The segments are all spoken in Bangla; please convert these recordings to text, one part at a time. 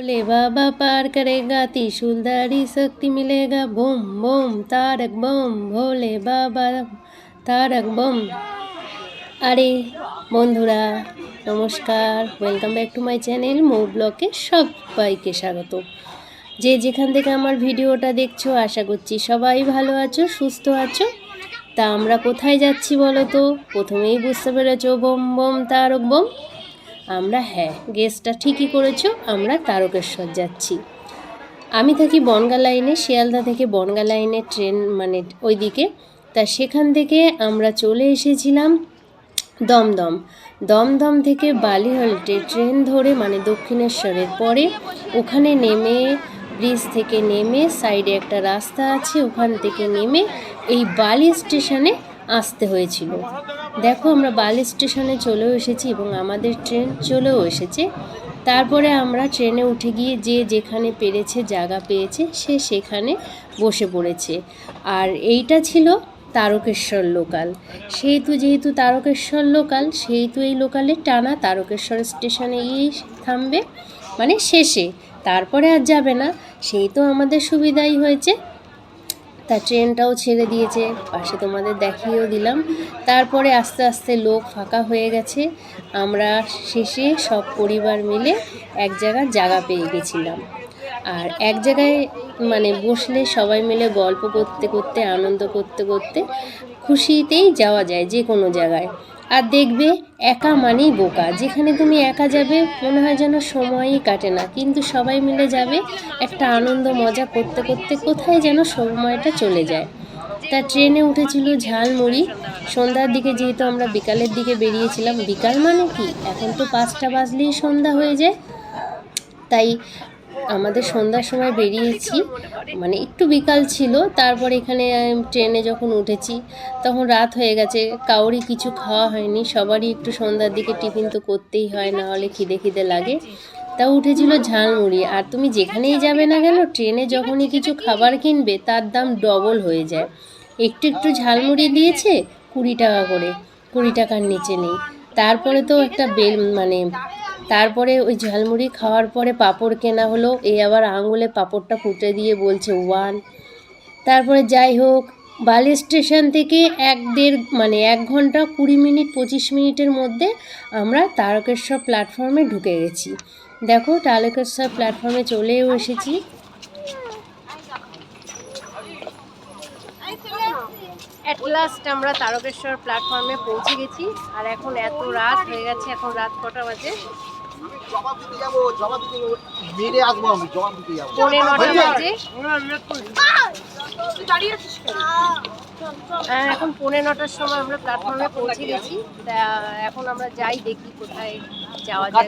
बोले बाबा पार करेगा त्रिशूलधारी शक्ति मिलेगा बम बम तारक बम भोले बाबा তারক বম আরে বন্ধুরা নমস্কার welcome back to my channel Mou ব্লকে সবাইকে স্বাগত যে যেখান থেকে আমার ভিডিওটা দেখছো আশা করছি সবাই ভালো আছো সুস্থ আছো তা আমরা কোথায় যাচ্ছি বলো তো প্রথমেই বুঝতে পেরেছো বোম বোম তারক বোম আমরা হ্যাঁ গেস্টটা ঠিকই করেছ, আমরা তারকেশ্বর যাচ্ছি। আমি থাকি বনগা লাইনে শিয়ালদা থেকে বনগা লাইনে ট্রেন মানে ওইদিকে। তা সেখান থেকে আমরা চলে এসেছিলাম দমদম। দমদম থেকে বালিহল্টে ট্রেন ধরে মানে দক্ষিণেশ্বরের পরে ওখানে নেমে ব্রিজ থেকে নেমে সাইডে একটা রাস্তা আছে, ওখান থেকে নেমে এই বালি স্টেশনে আসতে হয়েছিল। দেখো, আমরা বালি স্টেশনে চলেও এসেছি এবং আমাদের ট্রেন চলেও এসেছে। তারপরে আমরা ট্রেনে উঠে গিয়ে যে যেখানে পেরেছে, জায়গা পেয়েছে, সে সেখানে বসে পড়েছে। আর এইটা ছিল তারকেশ্বর লোকাল। সেহেতু যেহেতু তারকেশ্বর লোকাল, সেহেতু এই লোকালে টানা তারকেশ্বর স্টেশনে গিয়েই থামবে মানে শেষে। তারপরে আর যাবে না। সেই তো আমাদের সুবিধাই হয়েছে। তা ট্রেনটাও ছেড়ে দিয়েছে, পাশে তোমাদের দেখিয়েও দিলাম। তারপরে আস্তে আস্তে লোক ফাঁকা হয়ে গেছে। আমরা শেষে সব পরিবার মিলে এক জায়গার জায়গা পেয়ে গেছিলাম। আর এক জায়গায় মানে বসলে সবাই মিলে গল্প করতে করতে, আনন্দ করতে করতে খুশিতেই যাওয়া যায় যে কোনো জায়গায়। আর দেখবে একা মানেই বোকা। যেখানে তুমি একা যাবে, মনে হয় যেন সময়ই কাটে না। কিন্তু সবাই মিলে যাবে, একটা আনন্দ, মজা করতে করতে কোথায় যেন সময়টা চলে যায়। তা ট্রেনে উঠেছিল ঝালমুড়ি। সন্ধ্যার দিকে যেহেতু আমরা বিকালের দিকে বেরিয়েছিলাম, বিকাল মানে কি? এখন তো পাঁচটা বাজলেই সন্ধ্যা হয়ে যায়। তাই আমাদের সন্ধ্যার সময় বেরিয়েছি। মানে একটু বিকাল ছিল, তারপর এখানে ট্রেনে যখন উঠেছি, তখন রাত হয়ে গেছে কাউরই কিছু খাওয়া হয়নি, সবারই একটু সন্ধ্যার দিকে টিফিন তো করতেই হয়, না হলে খিদে খিদে লাগে। তা উঠেছিল ঝালমুড়ি, আর তুমি যেখানেই যাবে না কেন, ট্রেনে যখনই কিছু খাবার কিনবে, তার দাম ডবল হয়ে যায়। একটু একটু ঝালমুড়ি দিয়েছে, কুড়ি টাকা করে, কুড়ি টাকার নিচে নেই। তারপরে তো একটা বেল মানে তারপরে ওই ঝালমুড়ি খাওয়ার পরে পাঁপড় কেনা হলো। এই আবার আঙুলে পাঁপড়টা ফুটে দিয়ে বলছে, ওয়ান। তারপরে যাই হোক, বালি স্টেশন থেকে এক দেড় মানে এক ঘণ্টা কুড়ি মিনিট, পঁচিশ মিনিটের মধ্যে আমরা তারকেশ্বর প্ল্যাটফর্মে ঢুকে গেছি। দেখো, তারকেশ্বর প্ল্যাটফর্মে চলেও এসেছি। অ্যাট লাস্ট আমরা তারকেশ্বর প্ল্যাটফর্মে পৌঁছে গেছি। আর এখন এত রাত হয়ে গেছে, এখন রাত কটা বাজে? জবাব দিতে যাব জবাব দিতে মেরে আসব আমি জবাব দিতে যাব। পৌনে নটা বাজে। হ্যাঁ, এখন পৌনে নটার সময় আমরা প্ল্যাটফর্মে পৌঁছে গেছি। তা এখন আমরা যাই দেখি কোথায় যাওয়া যায়।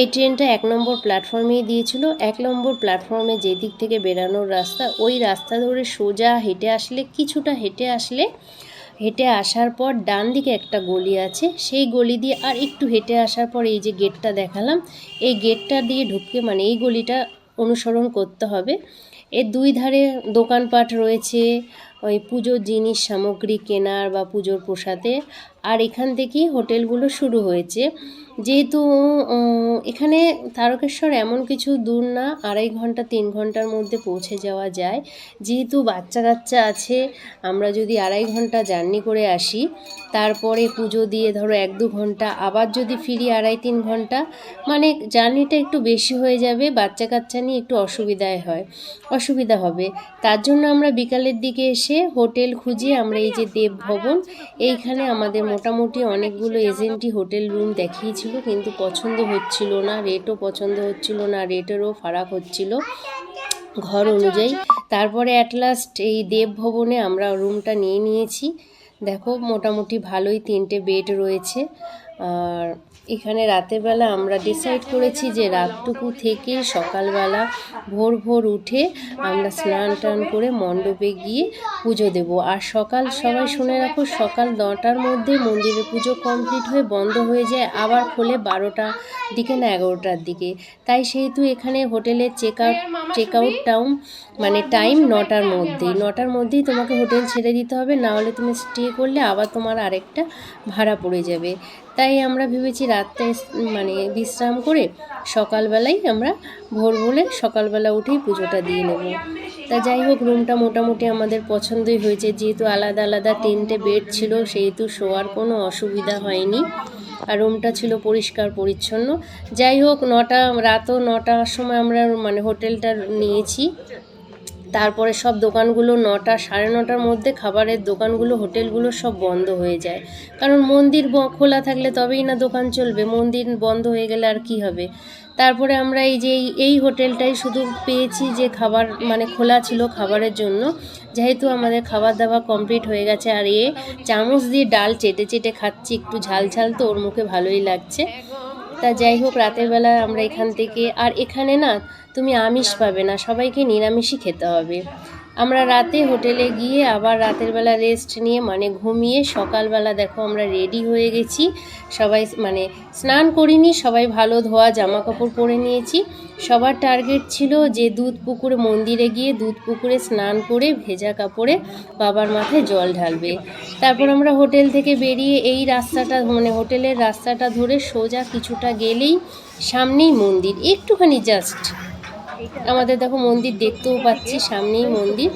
এই ট্রেনটা এক নম্বর প্ল্যাটফর্মেই দিয়েছিল। এক নম্বর প্ল্যাটফর্মে যে দিক থেকে বেরানোর রাস্তা ওই রাস্তা ধরে সোজা হেঁটে আসলে কিছুটা হেঁটে আসলে হেঁটে আসার পর ডান দিকে একটা গলি আছে। সেই গলি দিয়ে আর একটু হেঁটে আসার পর এই যে গেটটা দেখালাম, এই গেটটা দিয়ে ঢুকে মানে এই গলিটা অনুসরণ করতে হবে। এর দুই ধারে দোকানপাট রয়েছে, ওই পুজোর জিনিস সামগ্রী কেনার বা পুজোর প্রসাদে আর এখান থেকেই হোটেলগুলো শুরু হয়েছে। যেহেতু এখানে তারকেশ্বর এমন কিছু দূর না, আড়াই ঘণ্টা, তিন ঘণ্টার মধ্যে পৌঁছে যাওয়া যায়। যেহেতু বাচ্চা কাচ্চা আছে, আমরা যদি আড়াই ঘণ্টা জার্নি করে আসি, তারপরে পুজো দিয়ে ধরো এক দু ঘণ্টা, আবার যদি ফিরি আড়াই, তিন ঘণ্টা মানে জার্নিটা একটু বেশি হয়ে যাবে, বাচ্চা কাচ্চা নিয়ে একটু অসুবিধায় হয়, অসুবিধা হবে। তার জন্য আমরা বিকালের দিকে এসে হোটেল খুঁজে আমরা এই যে দেব ভবন এইখানে আমাদের মোটামুটি অনেকগুলো এজেন্টই হোটেল রুম দেখিয়েছিল। কিন্তু পছন্দ হচ্ছিল না রেটও পছন্দ হচ্ছিল না রেটেরও ফারাক হচ্ছিল ঘর অনুযায়ী। তারপরে অ্যাট লাস্ট এই দেব ভবনে আমরা রুমটা নিয়ে নিয়েছি। দেখো, মোটামুটি ভালোই তিনটে বেড রয়েছে। আর এখানে রাতের বেলা আমরা ডিসাইড করেছি যে রাতটুকু থেকে সকালবেলা ভোর ভোর উঠে আমরা স্নান টান করে মণ্ডপে গিয়ে পুজো দেব। আর সকাল, সবাই শুনে রাখো, সকাল নটার মধ্যে মন্দিরের পুজো কমপ্লিট হয়ে বন্ধ হয়ে যায়, আবার খোলে বারোটা দিকে না এগারোটার দিকে। তাই সেহেতু এখানে হোটেলের check out check out time মানে টাইম নটার মধ্যেই নটার মধ্যেই তোমাকে হোটেল ছেড়ে দিতে হবে, না হলে তুমি স্টে করলে আবার তোমার আরেকটা ভাড়া পড়ে যাবে। তাই আমরা ভেবেছি রাতটা মানে বিশ্রাম করে সকালবেলাই আমরা ভোর ভোরে সকালবেলা উঠেই পুজোটা দিয়ে নেব। তা যাই হোক রুমটা মোটামুটি আমাদের পছন্দই হয়েছে। যেহেতু আলাদা আলাদা টেন্টে বেড ছিল, সেহেতু শোয়ার কোনো অসুবিধা হয়নি। আর রুমটা ছিল পরিষ্কার, পরিচ্ছন্ন। যাই হোক, নটা, রাতও নটার সময় আমরা মানে হোটেলটা নিয়েছি। তারপরে সব দোকানগুলো নটা, সাড়ে নটার মধ্যে খাবারের দোকানগুলো, হোটেলগুলো সব বন্ধ হয়ে যায়। কারণ মন্দির খোলা থাকলে তবেই না দোকান চলবে, মন্দির বন্ধ হয়ে গেলে আর কি হবে? তারপরে আমরা এই যে, এই হোটেলটাই শুধু পেয়েছি যে খাবার মানে খোলা ছিল খাবারের জন্য। যেহেতু আমাদের খাবার দাবার কমপ্লিট হয়ে গেছে আর এ চামচ দিয়ে ডাল চেটে চেটে খাচ্ছি, একটু ঝাল ঝাল তো ওর মুখে ভালোই লাগছে। তা যাই হোক, রাতের বেলা আমরা এখান থেকে আর এখানে না, তুমি আমিষ পাবে না, সবাইকে নিরামিষই খেতে হবে। আমরা রাতে হোটেলে গিয়ে আবার রাতের বেলা রেস্ট নিয়ে মানে ঘুমিয়ে সকালবেলা দেখো আমরা রেডি হয়ে গেছি। সবাই মানে স্নান করিনি, সবাই ভালো ধোয়া জামা কাপড় পরে নিয়েছি। সবার টার্গেট ছিল যে দুধ পুকুরে মন্দিরে গিয়ে দুধ পুকুরে স্নান করে ভেজা কাপড়ে বাবার মাথায় জল ঢালবে। তারপর আমরা হোটেল থেকে বেরিয়ে এই রাস্তাটা মানে হোটেলের রাস্তাটা ধরে সোজা কিছুটা গেলেই সামনেই মন্দির। একটুখানি জাস্ট আমাদের দেখো মন্দির দেখতেও পাচ্ছি, সামনেই মন্দির।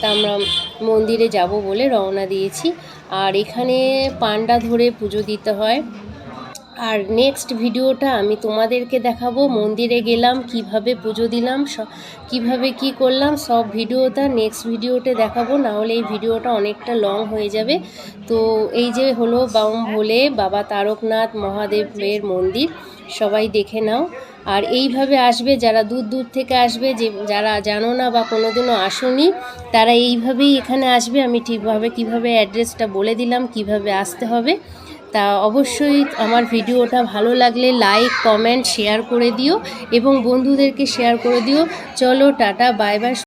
তা আমরা মন্দিরে যাব বলে রওনা দিয়েছি। আর এখানে পান্ডা ধরে পুজো দিতে হয়। আর নেক্সট ভিডিওটা আমি তোমাদেরকে দেখাবো, মন্দিরে গেলাম, কীভাবে পুজো দিলাম, স- কীভাবে কি করলাম, সব ভিডিওটা নেক্সট ভিডিওতে দেখাবো। না হলে এই ভিডিওটা অনেকটা লং হয়ে যাবে। তো এই যে হলো বাম ভোলে বাবা তারকনাথ মহাদেবের মন্দির, সবাই দেখে নাও। আর এইভাবে আসবে, যারা দূর দূর থেকে আসবে, যে যারা জানো না বা কোনো দিনও আসুনি, তারা এইভাবেই এখানে আসবে। আমি ঠিকভাবে কীভাবে অ্যাড্রেসটা বলে দিলাম, কীভাবে আসতে হবে, তা অবশ্যই আমার ভিডিওটা ভালো লাগলে লাইক কমেন্ট শেয়ার করে দিও এবং বন্ধুদেরকে শেয়ার করে দিও। চলো, টাটা বাই বাই